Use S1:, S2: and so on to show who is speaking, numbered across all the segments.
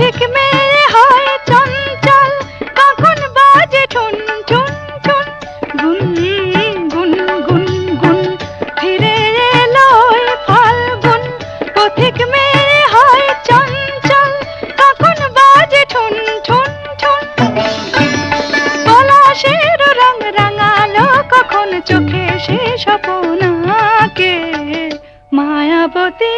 S1: পথিক মেয়ে হয় চঞ্চল, কখন বাজে ঠুন ঠুন ঠুন, গুন গুন গুন গুন, ফিরে এলো ফাল্গুন। পথিক মেয়ে হয় চঞ্চল, কখন বাজে ঠুন ঠুন ঠুন। পলাশের রং রাঙালো, কখন চোখে সে স্বপনাকে মায়াবতী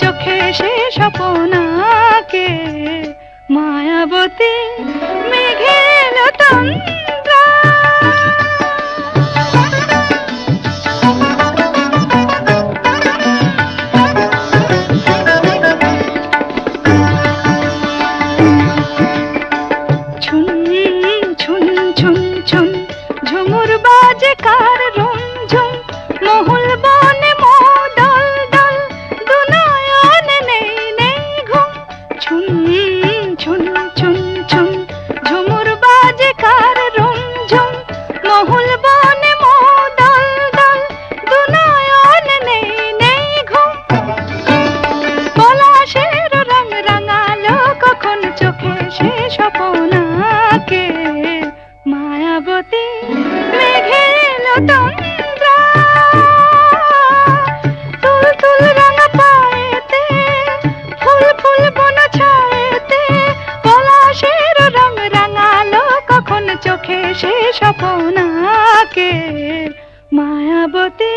S1: চোখে কোমল চোখে সে স্বপনাকে? মায়াবতী মেঘেল তন্দ্রা ফুল ফুল পলাশের কখন চোখে সে স্বপনাকে? মায়াবতী